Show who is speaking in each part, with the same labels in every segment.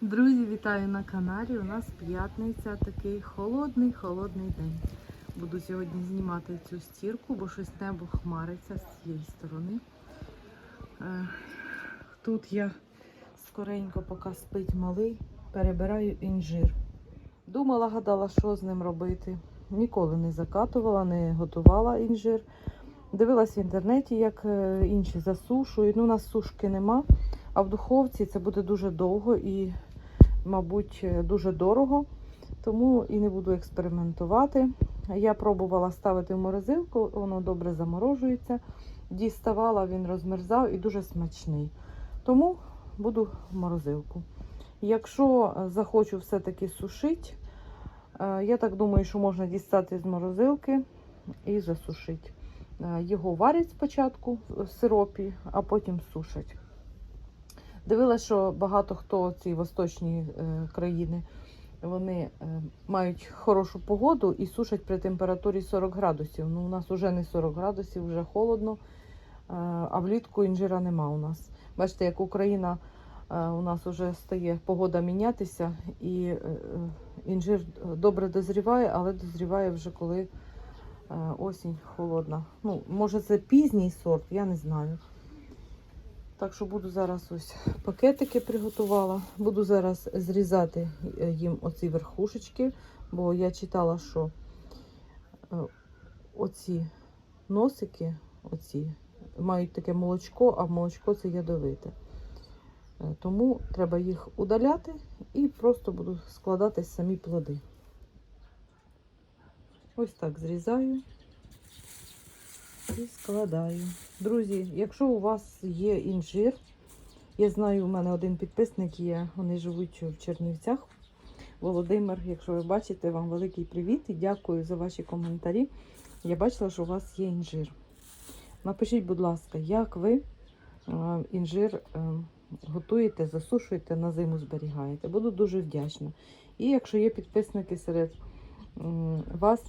Speaker 1: Друзі, вітаю на каналі. У нас п'ятниця, такий холодний, холодний день. Буду сьогодні знімати цю стірку, бо щось небо хмариться з цієї сторони. Е, Тут я скоренько, поки спить малий, перебираю інжир. Думала, гадала, що з ним робити. Ніколи не закатувала, не готувала інжир. Дивилась в інтернеті, як е, інші засушують. Ну, у нас сушки нема, а в духовці це буде дуже довго і, мабуть, е, дуже дорого. Тому і не буду експериментувати. Я пробувала ставити в морозилку, воно добре заморожується. Діставала, він розмерзав і дуже смачний. Тому буду в морозилку. Якщо захочу все-таки сушити, е, я так думаю, що можна дістати з морозилки і засушити. Е, Його варять спочатку в сиропі, а потім сушать. Дивилася, що багато хто ці восточні е, країни вони е, мають хорошу погоду і сушать при температурі 40 градусів. Ну, у нас вже не 40 градусів, вже холодно, е, а влітку інжира нема у нас. Бачите, як Україна у нас вже стає погода мінятися, і інжир добре дозріває, але дозріває вже коли осінь холодна. Ну, може, це пізній сорт, я не знаю. Так що буду зараз ось пакетики приготувала. Буду зараз зрізати е, їм оці верхушечки, бо я читала, що е, оці носики оці, мають таке молочко, а молочко це ядовите. Е, Тому треба їх удаляти і просто буду складати самі плоди. Ось так зрізаю і складаю. Друзі, якщо у вас є інжир, я знаю, у мене один підписник є, вони живуть в Чернівцях. Володимир, якщо ви бачите, вам великий привіт і дякую за ваші коментарі. Я бачила, що у вас є інжир. Напишіть, будь ласка, як ви е, інжир е, готуєте, засушуєте, на зиму зберігаєте. Буду дуже вдячна. І якщо є підписники серед вас,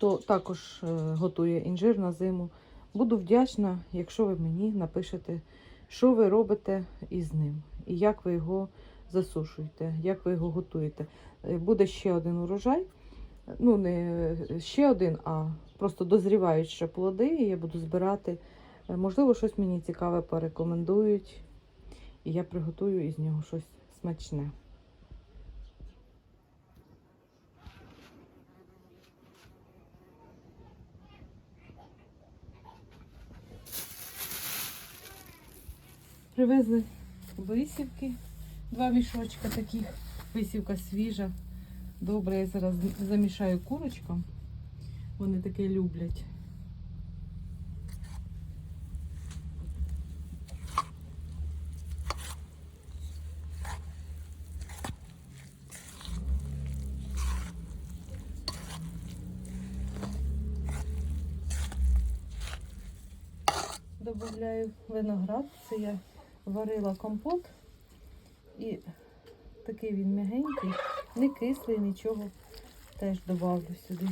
Speaker 1: хто також е, готує інжир на зиму, буду вдячна, якщо ви мені напишете, що ви робите із ним і як ви його засушуєте, як ви його готуєте. Е, Буде ще один урожай. Ну, не ще один, а просто дозрівають ще плоди, і я буду збирати. Е, Можливо, щось мені цікаве порекомендують, і я приготую із нього щось смачне. Привезли висівки, два мішочка таких. Висівка свіжа. Добре, я зараз замішаю курочкам. Вони таке люблять. Добавляю виноград. Це я варила компот. І такий він м'ягенький, не кислий, нічого. Теж добавлю сюди.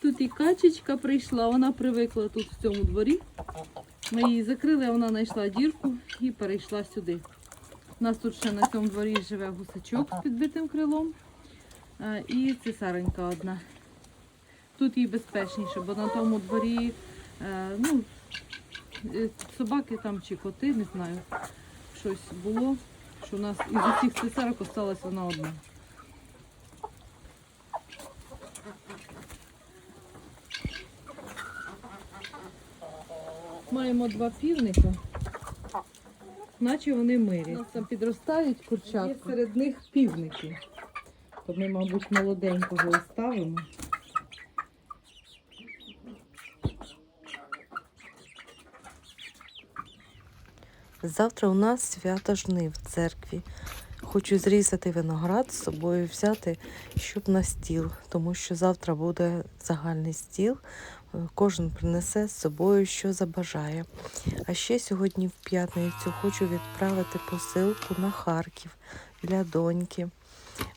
Speaker 1: Тут і качечка прийшла, вона привикла тут в цьому дворі. Ми її закрили, вона знайшла дірку і перейшла сюди. У нас тут ще на цьому дворі живе гусачок з підбитим крилом. І цесаренька одна. Тут їй безпечніше, бо на тому дворі е, ну, е, собаки там чи коти, не знаю, щось було, що у нас із усіх цесарок осталась вона одна. Маємо два півника, наче вони мирі. У нас там підростають курчатки. Є серед них півники. То ми, мабуть, молоденького оставимо. Завтра у нас свято жнив в церкві. Хочу зрізати виноград з собою взяти, щоб на стіл, тому що завтра буде загальний стіл. Е, Кожен принесе з собою, що забажає. А ще сьогодні в п'ятницю хочу відправити посилку на Харків для доньки.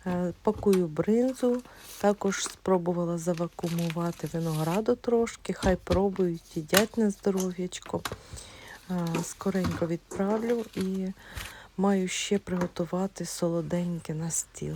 Speaker 1: Е, Пакую бринзу, також спробувала завакумувати винограду трошки, хай пробують, їдять на здоров'ячко. Е, Скоренько відправлю і маю ще приготувати солоденьке на стіл.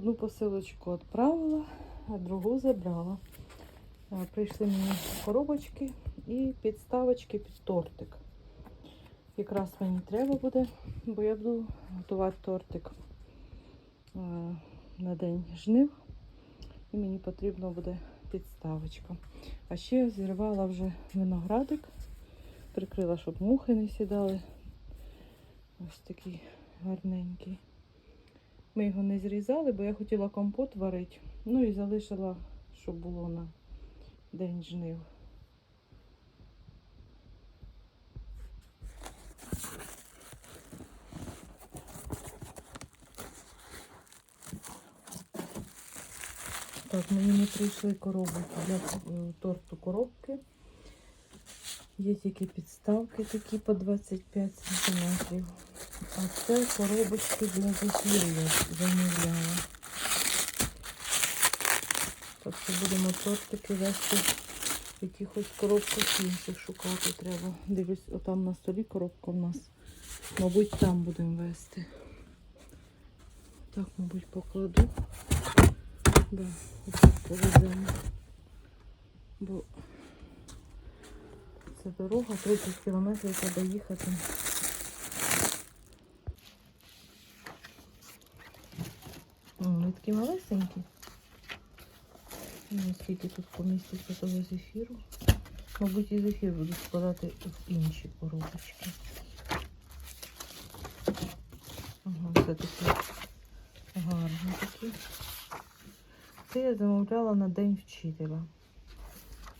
Speaker 1: Одну посилочку відправила, а другу забрала. Прийшли мені коробочки і підставочки під тортик. Якраз мені треба буде, бо я буду готувати тортик на день жнив. І мені потрібна буде підставочка. А ще я зірвала вже виноградик, прикрила, щоб мухи не сідали. Ось такий гарненький. Ми його не зрізали, бо я хотіла компот варити. Ну і залишила, щоб було на день жнив. Так, мені не прийшли коробки для торту коробки. Є тільки підставки такі по 25 см. А це коробочки для зефіру я замовляла. Що будемо тортики вести в якихось коробках інших шукати треба. Дивлюсь, отам на столі коробка в нас. Мабуть, там будемо вести. Так, мабуть, покладу. Да, повеземо. Бо це дорога, 30 кілометрів треба їхати. О, Вони такі малесенькі. Ну, скільки тут поміститься того зефіру. Мабуть, і зефір буду складати в інші коробочки. Ага, все такі гарні такі. Це я замовляла на День вчителя.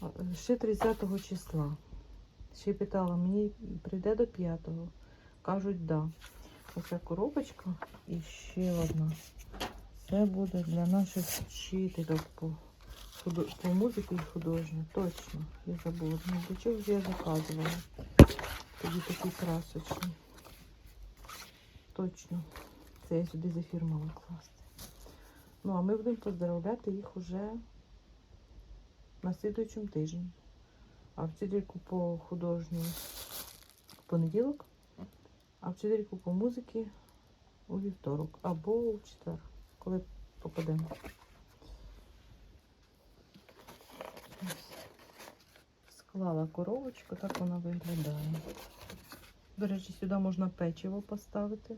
Speaker 1: Е, Ще 30 числа. Ще питала, мені прийде до 5-го. Кажуть, да. Оця коробочка і ще одна. Це буде для наших вчителів по, худо... по музиці і художню. Точно. Я забула. Ну, для чого ж я заказувала? Тоді такі красочні. Точно. Це я сюди зефір мала класти. Ну, а ми будемо поздравляти їх уже на слідуючому тижні. А вчительку по художній в понеділок, а вчительку по музиці у вівторок або у четвер, коли попадемо. Склала коробочку, так вона виглядає. До речі, сюди можна печиво поставити.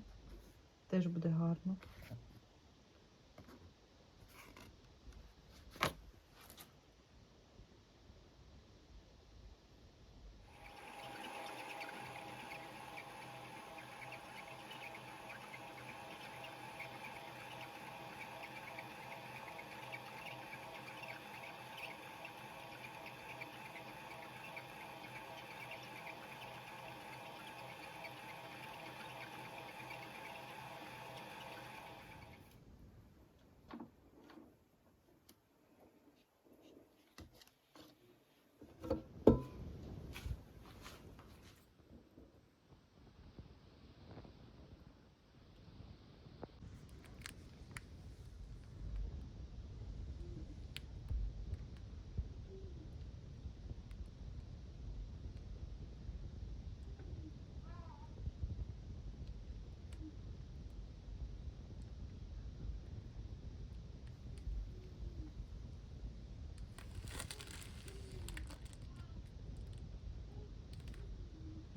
Speaker 1: Теж буде гарно.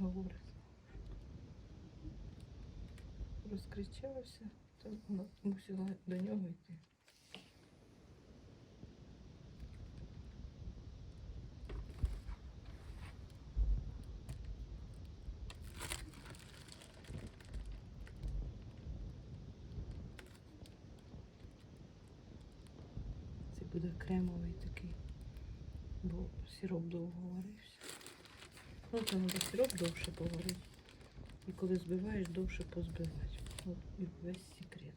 Speaker 1: Говорить. Розкричався, то вона мусила до нього йти. Це буде кремовий такий, бо сироп довго варився. Там треба сироп довше поварити. І коли збиваєш, довше позбивати. От і весь секрет.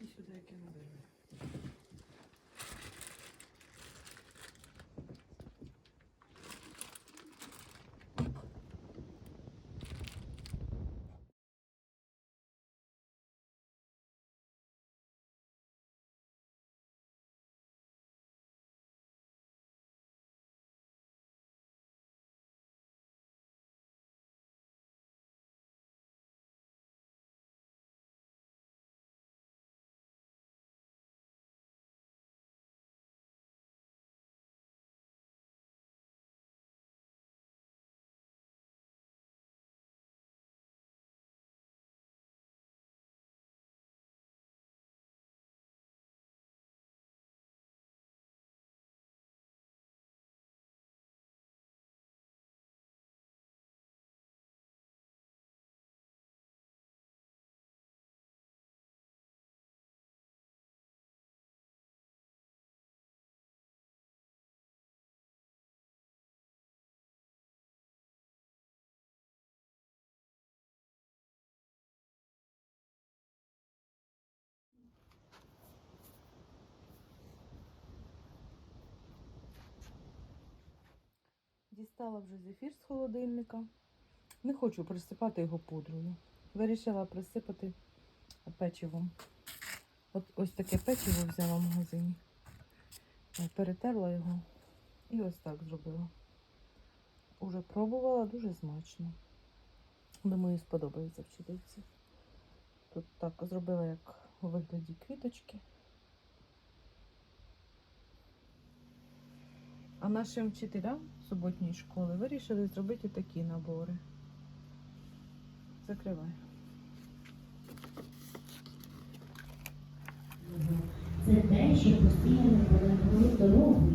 Speaker 1: І сюди яке наберемо. Дістала вже зефір з холодильника. Не хочу присипати його пудрою. Вирішила присипати печивом. От ось таке печиво взяла в магазині. Е, Перетерла його і ось так зробила. Уже пробувала дуже смачно. Думаю, сподобається вчительці. Тут так зробила, як у вигляді квіточки. А нашим вчителям суботньої школи, вирішили зробити такі набори. Закриваю.
Speaker 2: Це те, що посіяне полегли дорогу,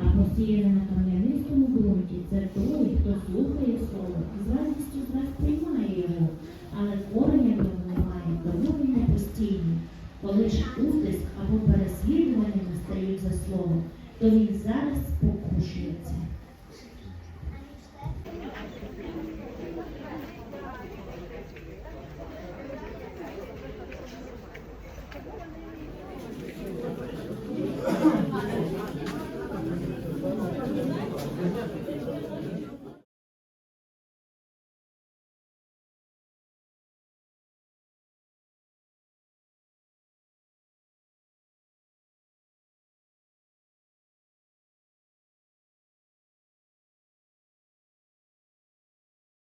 Speaker 2: а посіяне на кам'янистому ґрунті це той, хто слухає слово і з радістю з нас приймає його, але творення його немає, тому він не постійне. Коли ж утиск